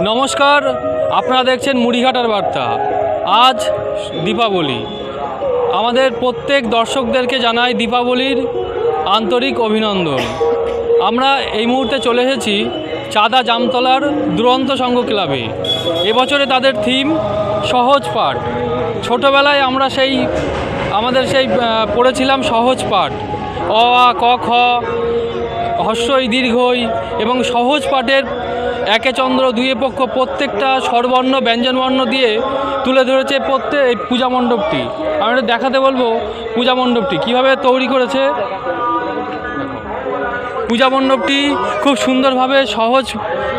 নমস্কার, আপনারা দেখছেন মুড়িঘাটার বার্তা। আজ দীপাবলি। আমাদের প্রত্যেক দর্শকদেরকে জানাই দীপাবলির আন্তরিক অভিনন্দন। আমরা এই মুহূর্তে চলে এসেছি চাঁদা জামতলার দুরন্ত সংঘ ক্লাবে। এবছরে তাদের থিম সহজ পাঠ। ছোটোবেলায় আমরা সেই, আমাদের সেই পড়েছিলাম সহজ পাঠ। অ, আ, ক, খ হস্যই দীর্ঘই এবং সহজ পাঠের একে চন্দ্র দুয়ে পক্ষ প্রত্যেকটা স্বরবর্ণ, ব্যঞ্জনবর্ণ দিয়ে তুলে ধরেছে প্রত্যেক এই পূজা মণ্ডপটি। আমি একটু দেখাতে বলব পূজা মণ্ডপটি। কীভাবে তৈরি করেছে? পূজা মণ্ডপটি খুব সুন্দরভাবে সহজ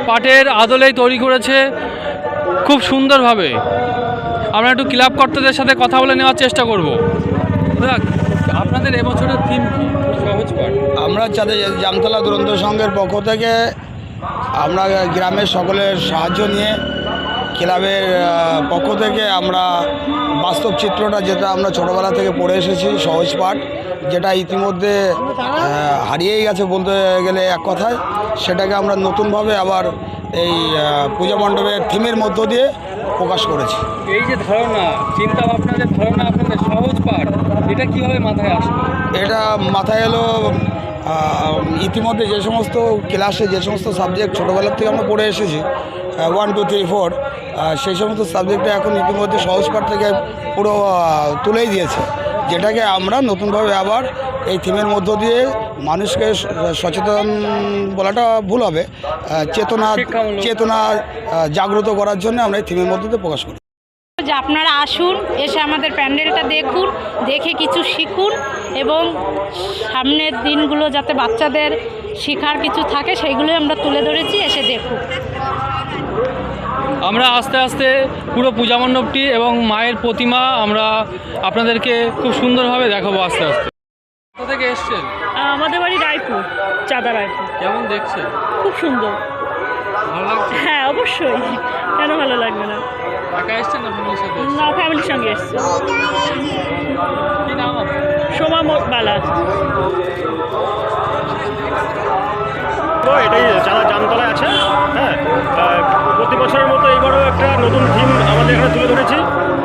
পাঠের আদলেই তৈরি করেছে। খুব সুন্দরভাবে। আমরা একটু ক্লাব কর্তাদের সাথে কথা বলে নেওয়ার চেষ্টা করব। আপনাদের এবছরের থিম কি? সহজ পাঠ। আমরা চাঁদে জামতলা দুরন্ত সংঘের পক্ষ থেকে আমরা গ্রামের সকলের সাহায্য নিয়ে ক্লাবের পক্ষ থেকে আমরা বাস্তব চিত্রটা যেটা আমরা ছোটোবেলা থেকে পড়ে এসেছি সহজ পাঠ যেটা ইতিমধ্যে হারিয়েই গেছে বলতে গেলে এক কথায় সেটাকে আমরা নতুনভাবে আবার এই পূজা মণ্ডপের থিমের মধ্য দিয়ে প্রকাশ করেছি। এই যে ধারণা চিন্তা ভাবনা যে ধারণা আপনাদের সহজ পাঠ এটা কীভাবে মাথায় আসলো? এটা মাথায় এলো ইতিমধ্যে যে সমস্ত ক্লাসে যে সমস্ত সাবজেক্ট ছোটোবেলার থেকে আমরা পড়ে এসেছি ওয়ান টু থ্রি ফোর সেই সমস্ত সাবজেক্টে এখন ইতিমধ্যে সহজ পাঠ থেকে পুরো তুলেই দিয়েছে যেটাকে আমরা নতুনভাবে আবার এই থিমের মধ্য দিয়ে মানুষকে সচেতন বলাটা ভুল হবে চেতনা চেতনা জাগ্রত করার জন্য আমরা এই থিমের মধ্য দিয়ে প্রকাশ করি। যে আপনারা আসুন এসে আমাদের প্যান্ডেলটা দেখুন দেখে কিছু শিখুন এবং সামনের দিনগুলো যাতে বাচ্চাদের শেখার কিছু থাকে সেইগুলোই আমরা তুলে ধরেছি এসে দেখুন। আমরা আস্তে আস্তে পুরো পূজা মণ্ডপটি এবং মায়ের প্রতিমা আমরা আপনাদেরকে খুব সুন্দরভাবে দেখাবো আস্তে আস্তে। কোথা থেকে এসছেন? আমাদের বাড়ি রায়পুর চাঁদা রায়পুর। কেমন দেখছেন? খুব সুন্দর। হ্যাঁ অবশ্যই। কেন ভালো লাগবে না? না ফ্যামিলির সঙ্গে এসছে। কি নাম আপনার? সোমা বালা। এটাই যারা জামতলায় আছে হ্যাঁ প্রতি বছরের মতো এবারও একটা নতুন থিম আমাদের এখানে তুলে ধরেছি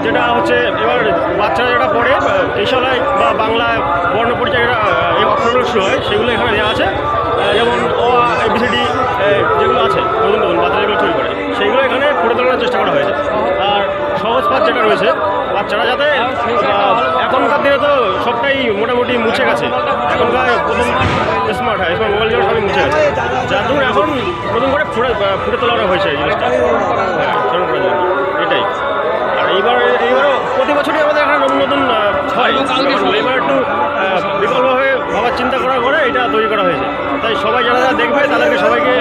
যেটা হচ্ছে এবার বাচ্চারা যেটা পড়ে কেশালয় বা বাংলা বর্ণ পরিচয় যেটা এই অক্ষরগুলো শুরু হয় সেগুলো এখানে দেওয়া আছে। যেমন অ যেটা রয়েছে। বাচ্চারা যাতে এখনকার দিনে তো সবটাই মোটামুটি মুছে গেছে। এখনকার প্রথম স্মার্ট হয় স্মার্ট মোবাইল যেগুলো সবই মুছে গেছে। যার জন্য এখন নতুন করে ফুটে ফুটে তোলা হয়েছে এই জিনিসটা। হ্যাঁ এটাই। আর এইবার, এইবারও প্রতি বছরই আমাদের এখানে নতুন নতুন হয়। এবার একটু বিকল্পভাবে ভাবার চিন্তা করার পরে এটা তৈরি করা হয়েছে। তাই সবাই যারা যারা দেখবে, তাদেরকে সবাইকে